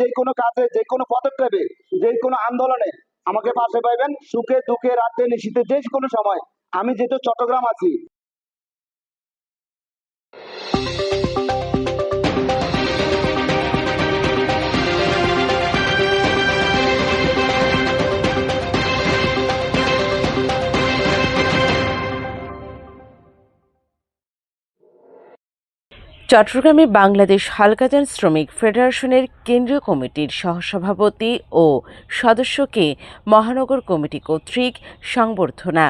যে কোনো কাজে, যে কোনো পদক্ষেপে, যে কোনো আন্দোলনে আমাকে পাশে পাইবেন। সুখে দুঃখে রাতে নিশীতে যে কোনো সময় আমি যেহেতু চট্টগ্রাম আছি চট্টগ্রামে বাংলাদেশ হালকাজান শ্রমিক ফেডারেশনের কেন্দ্রীয় কমিটির সহসভাপতি ও সদস্যকে মহানগর কমিটি কর্তৃক সংবর্ধনা।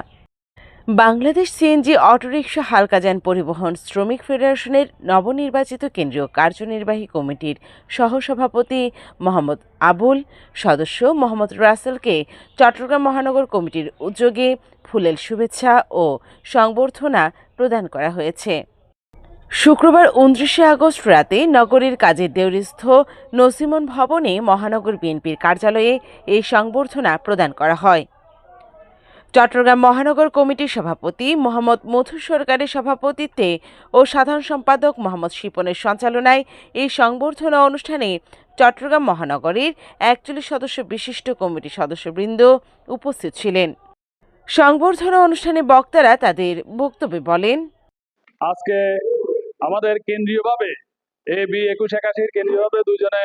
বাংলাদেশ সিএনজি অটোরিকশা হালকাজান পরিবহন শ্রমিক ফেডারেশনের নবনির্বাচিত কেন্দ্রীয় কার্যনির্বাহী কমিটির সহসভাপতি মোহাম্মদ আবুল, সদস্য মোহাম্মদ রাসেলকে চট্টগ্রাম মহানগর কমিটির উদ্যোগে ফুলেল শুভেচ্ছা ও সংবর্ধনা প্রদান করা হয়েছে। শুক্রবার উনত্রিশে আগস্ট রাতে নগরীর কাজের দেউরিস্থ নসিমন ভবনে মহানগর বিএনপির কার্যালয়ে এই সংবর্ধনা প্রদান করা হয়। চট্টগ্রাম মহানগর কমিটির সভাপতি মোহাম্মদ মধু সরকারের সভাপতিত্বে ও সাধারণ সম্পাদক মোহাম্মদ শিপনের সঞ্চালনায় এই সংবর্ধনা অনুষ্ঠানে চট্টগ্রাম মহানগরীর একচল্লিশ সদস্য বিশিষ্ট কমিটির সদস্যবৃন্দ উপস্থিত ছিলেন। সংবর্ধনা অনুষ্ঠানে বক্তারা তাদের বক্তব্যে বলেন, আজকে আমাদের কেন্দ্রীয়ভাবে, এ বি একুশ একাশির কেন্দ্রীয়ভাবে দুজনে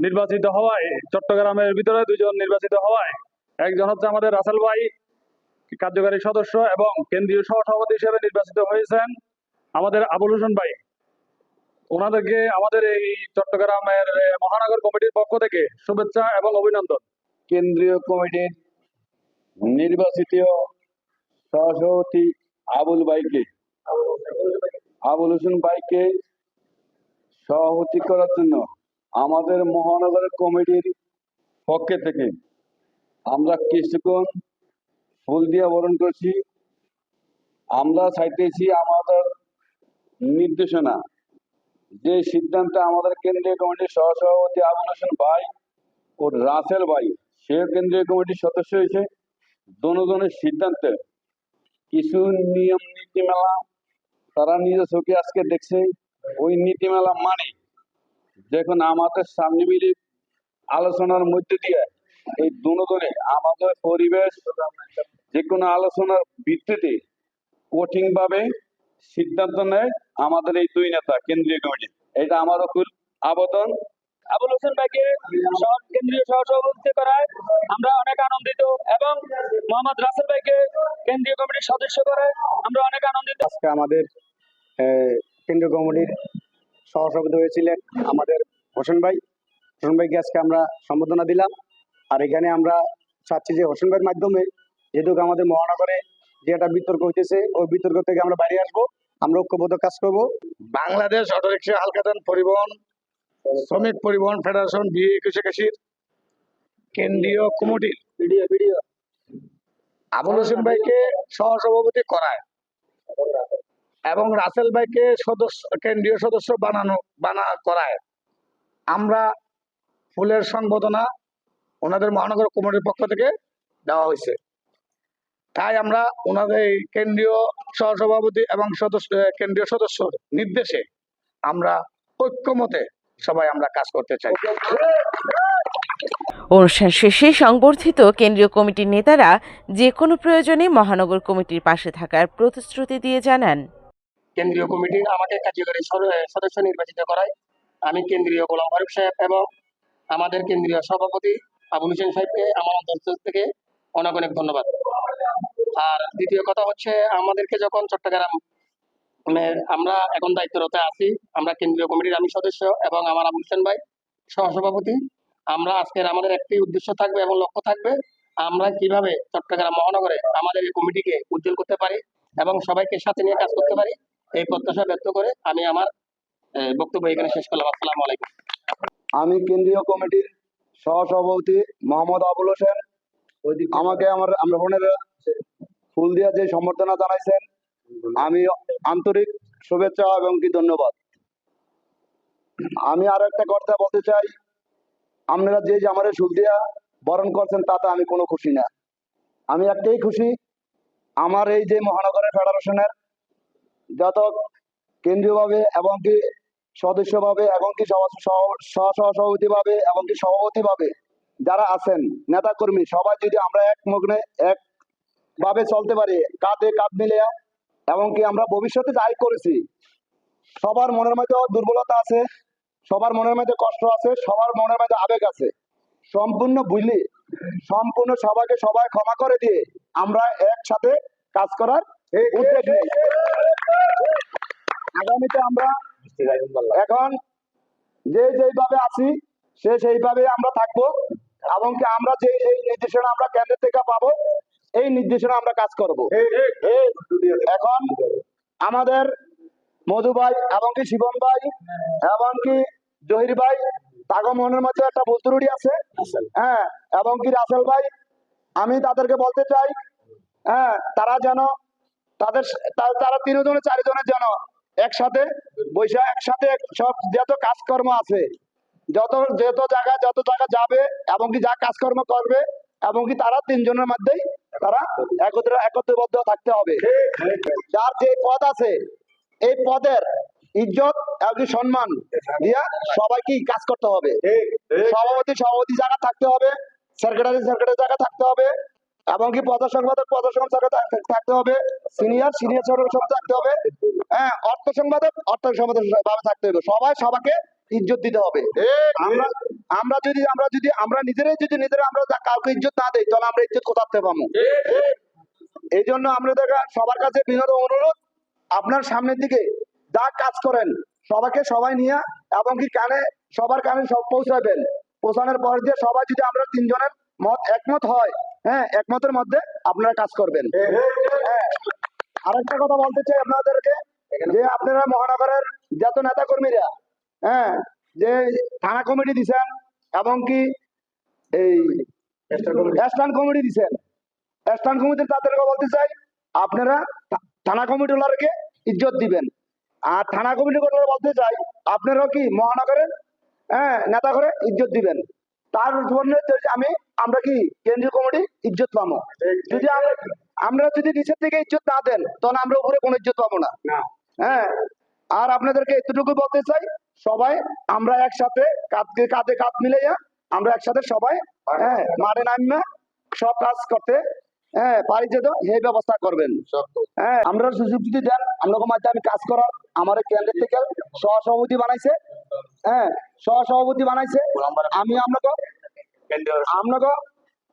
নির্বাচিত হওয়ায়, চট্টগ্রামের ভিতরে দুজন নির্বাচিত হওয়ায়, একজন হচ্ছে আমাদের রাসেল ভাই, কার্যকারী সদস্য এবং কেন্দ্রীয় সহসভাপতি হিসেবে নির্বাচিত হয়েছেন আমাদের আবুল হোসেন ভাই। ওনাদেরকে আমাদের এই চট্টগ্রামের মহানগর কমিটির পক্ষ থেকে শুভেচ্ছা এবং অভিনন্দন। কেন্দ্রীয় কমিটির নির্বাচিত সহসভাপতি আবুল ভাইকে আবুল হোসেন ভাইকে সভাপতি করার জন্য আমাদের মহানগর কমিটির পক্ষে থেকে আমরা কিছুক্ষণ ফুল দিয়ে বরণ করছি। আমরা চাইতেছি আমাদের নির্দেশনা, যে সিদ্ধান্ত আমাদের কেন্দ্রীয় কমিটির সহসভাপতি আবুল হোসেন ভাই ও রাসেল ভাই সে কেন্দ্রীয় কমিটির সদস্য হয়েছে। দনোজনের সিদ্ধান্তে কিছু নিয়ম, নীতিমালা তারা নিজের চোখে আজকে দেখছে ওই নীতিমালা মানে। দেখুন, আমাদের সামনে মিলে আলোচনার মধ্যে দিয়ে এই দুজনে আমাদের পরিবেশ যে কোনো আলোচনার ভিত্তিতে কঠিন ভাবে সিদ্ধান্ত নেয় আমাদের এই দুই নেতা, কেন্দ্রীয় কমিটি। এটা আমার খুব আবেদন। আবুল হোসেন ভাইকে কেন্দ্রীয় সহসভাপতি করায় আমরা অনেক আনন্দিত এবং মোহাম্মদ রাসেল ভাইকে কেন্দ্রীয় কমিটির সদস্য করায় আমরা অনেক আনন্দিত। আজকে আমাদের কেন্দ্রীয় কমিটির সহসভাপতি হয়েছিলেন আমাদের হোসেন ভাই। হোসেন ভাইকে আজকে আমরা সম্বোধনা দিলাম। আর এখানে আমরা চাচ্ছি যে হোসেন ভাইয়ের মাধ্যমে যেহেতু আমাদের মহানগরে যে একটা বিতর্ক হইতেছে ওই বিতর্ক থেকে আমরা বাইরে আসব। আমরা ঐক্যবদ্ধ কাজ করব। বাংলাদেশ অটোরিক্সা হালকাদান পরিবহন শ্রমিক পরিবহন ফেডারেশন বি একুশ একাশির কেন্দ্রীয় কমিটির আবুল হোসেন ভাইকে সহসভাপতি করায় এবং রাসেল ভাইকে সদস্য কেন্দ্রীয় সদস্য বানানো বানা করায়। আমরা ফুলের সংবর্ধনা ওনাদের মহানগর কমিটির পক্ষ থেকে দেওয়া হয়েছে। তাই আমরা ওনাদের এই কেন্দ্রীয় সহসভাপতি এবং সদস্য কেন্দ্রীয় সদস্যর নির্দেশে আমরা ঐক্যমতে সবাই আমরা কাজ করতে চাই। অনুষ্ঠান শেষে সংবর্ধিত কেন্দ্রীয় কমিটির নেতারা যে কোনো প্রয়োজনে মহানগর কমিটির পাশে থাকার প্রতিশ্রুতি দিয়ে জানান। কেন্দ্রীয় কমিটি আমাকে কার্যকরী সদস্য নির্বাচিত করায়। আমি কেন্দ্রীয় গোলাম ফারুক সাহেব এবং আমাদের কেন্দ্রীয় সভাপতি আবুল হোসেন সাহেবকে আমার অন্তর থেকে অনেক অনেক ধন্যবাদ। আর দ্বিতীয় কথা হচ্ছে আমাদেরকে যখন চট্টগ্রাম আমরা এখন দায়িত্বরত আছি। আমরা কেন্দ্রীয় কমিটির আমি সদস্য এবং আমার আবুল হোসেন ভাই সহসভাপতি। আমরা আজকের আমাদের একটি উদ্দেশ্য থাকবে এবং লক্ষ্য থাকবে আমরা কীভাবে চট্টগ্রাম মহানগরে আমাদের এই কমিটিকে উজ্জ্বল করতে পারি এবং সবাইকে সাথে নিয়ে কাজ করতে পারি এই প্রত্যাশা ব্যক্ত করে আমি আমার বক্তব্য এখানে শেষ করলাম। আসসালামু আলাইকুম। আমি কেন্দ্রীয় কমিটির সহসভাপতি মোহাম্মদ আবুল হোসেন। আমাকে আমার আমরা বোনেরা ফুল দিয়া যে সম্বর্ধনা জানাইছেন আমি আন্তরিক শুভেচ্ছা এবং কি ধন্যবাদ। আমি আরও একটা কথা বলতে চাই। আপনারা যে আমার ফুল দিয়া বরণ করছেন, তাতে আমি কোনো খুশি না। আমি একটাই খুশি, আমার এই যে মহানগরের ফেডারেশনের যত কেন্দ্রীয়ভাবে এবং কি সদস্য ভাবে এবং কি সহ সহ সভাপতি ভাবে এবং কি সভাপতি ভাবে যারা আছেন নেতা কর্মী সবাই যদি আমরা এক মগ্নে এক ভাবে চলতে পারি, কাঁধে কাঁধ মিলে এবং কি আমরা ভবিষ্যতে যাই করেছি, সবার মনের মধ্যে দুর্বলতা আছে, সবার মনের মধ্যে কষ্ট আছে, সবার মনের মধ্যে আবেগ আছে। সম্পূর্ণ বুঝলি সম্পূর্ণ সবাইকে সবাই ক্ষমা করে দিয়ে আমরা একসাথে কাজ করার উদ্যোগ নেই। আগামীতে আমরা এখন যে যেইভাবে আছি, সে সেইভাবে আমরা থাকব এবং কি আমরা যে এই নির্দেশনা আমরা কেন্দ্র থেকে পাবো এই নির্দেশনা আমরা কাজ করব। এখন আমাদের মধু ভাই এবং কি শিবন ভাই এবং কি জহির ভাই তাগো মনের মধ্যে একটা ভুল ত্রুটি আছে। হ্যাঁ এবং কি রাসেল ভাই আমি তাদেরকে বলতে চাই হ্যাঁ তারা যেন তাদের তারা তিনজনে চারিজনের যেন একসাথে বৈশাখ একসাথে সব যত কাজকর্ম আছে যত যত জায়গায় যত জায়গা যাবে এবং কি যা কাজকর্ম করবে এবং কি তারা তিনজনের মধ্যেই তারা একত্র একত্রবদ্ধ থাকতে হবে। যার যে পদ আছে, এই পদের ইজ্জত কি সম্মান দিয়া সবাইকে কাজ করতে হবে। সভাপতি সভাপতি জায়গা থাকতে হবে, সেক্রেটারি সেক্রেটারি জায়গা থাকতে হবে, এবং কি প্রধান সম্পাদক থাকতে হবে, সিনিয়র সিনিয়র থাকতে হবে হ্যাঁ অর্থ সম্পাদক অর্থ সম্পাদক ভাবে থাকতে হবে। সবাই সবাইকে ইজ্জত দিতে হবে। আমরা আমরা যদি আমরা যদি, আমরা নিজেরাই যদি নিজেরা আমরা কাউকে ইজ্জত না দেই, তাহলে আমরা ইজ্জত কোথাতে পাবো? এই জন্য আমাদের সবার কাছে বিনোদ অনুরোধ, আপনার সামনের দিকে যা কাজ করেন, সবাইকে সবাই নিয়ে, এবং কি কানে, সবার কানে সব পৌঁছাবেন। পৌঁছানোর পর দিয়ে সবাই যদি আমরা তিনজনের মত একমত হয় হ্যাঁ একমতের মধ্যে আপনারা কাজ করবেন। হ্যাঁ আরেকটা কথা বলতে চাই আপনাদেরকে, যে আপনারা মহানগরের যত নেতা কর্মীরা হ্যাঁ যে থানা কমিটি দিছেন এবং কি এই স্ট্যান্ড কমিটি। দিছেন। স্থান কমিটির তাদেরকে বলতে চাই আপনারা থানা কমিটিওয়ালারকে ইজ্জত দিবেন। আর থানা কমিটি বলতে চাই আপনারাও কি মহানগরের হ্যাঁ নেতা করে ইজ্জত দিবেন। তার জন্য আমি আমরা কি কেন্দ্রীয় কমিটি ইজ্জত পাবো? যদি আমরা আমরা যদি নিচের থেকে ইজ্জত না দেন তখন আমরা উপরে কোনো ইজ্জত পাবো না। হ্যাঁ আর আপনাদেরকে এতটুকু বলতে চাই সবাই আমরা একসাথে কাঁধে কাঁধে কাঁধ মিলাইয়া আমরা একসাথে সবাই হ্যাঁ মাঠে নামবে সব কাজ করতে হ্যাঁ পারি যেত এই ব্যবস্থা করবেন। হ্যাঁ আমরা সুযোগ যদি দেন মাধ্যমে কাজ করার আমার কেন্দ্রের থেকে সহসভাপতি বানাইছে হ্যাঁ সহসভাপতি বানাইছে আমি আপনাকে আপনাকে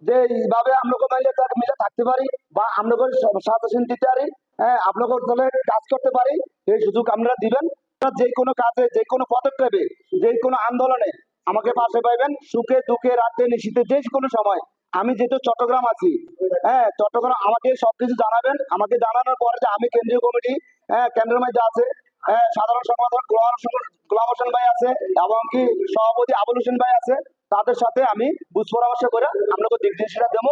যে এইভাবে আপনাকে মিলে মিলে থাকতে পারি বা আপনাকে সাজেশন দিতে পারি হ্যাঁ আপনাকে দলে কাজ করতে পারি এই সুযোগ আপনারা দিবেন। যে কোনো কাজে, যে কোনো পদক্ষেপে, যে কোনো আন্দোলনে আমাকে পাশে পাইবেন। সুখে দুঃখে রাতে নিশীতে যে কোনো সময় আমি যেহেতু চট্টগ্রাম আছি হ্যাঁ চট্টগ্রাম আমাকে সবকিছু জানাবেন। আমাকে জানানোর পরে যে আমি কেন্দ্রীয় কমিটি হ্যাঁ কেন্দ্রের মধ্যে আছে হ্যাঁ সাধারণ সম্পাদক গোলাম হোসেন- ভাই আছে এবং কি সভাপতি আবুল হোসেন ভাই আছে, তাদের সাথে আমি বুঝ পরামর্শ করে আপনাকে দিক নির্দেশনা দেবো।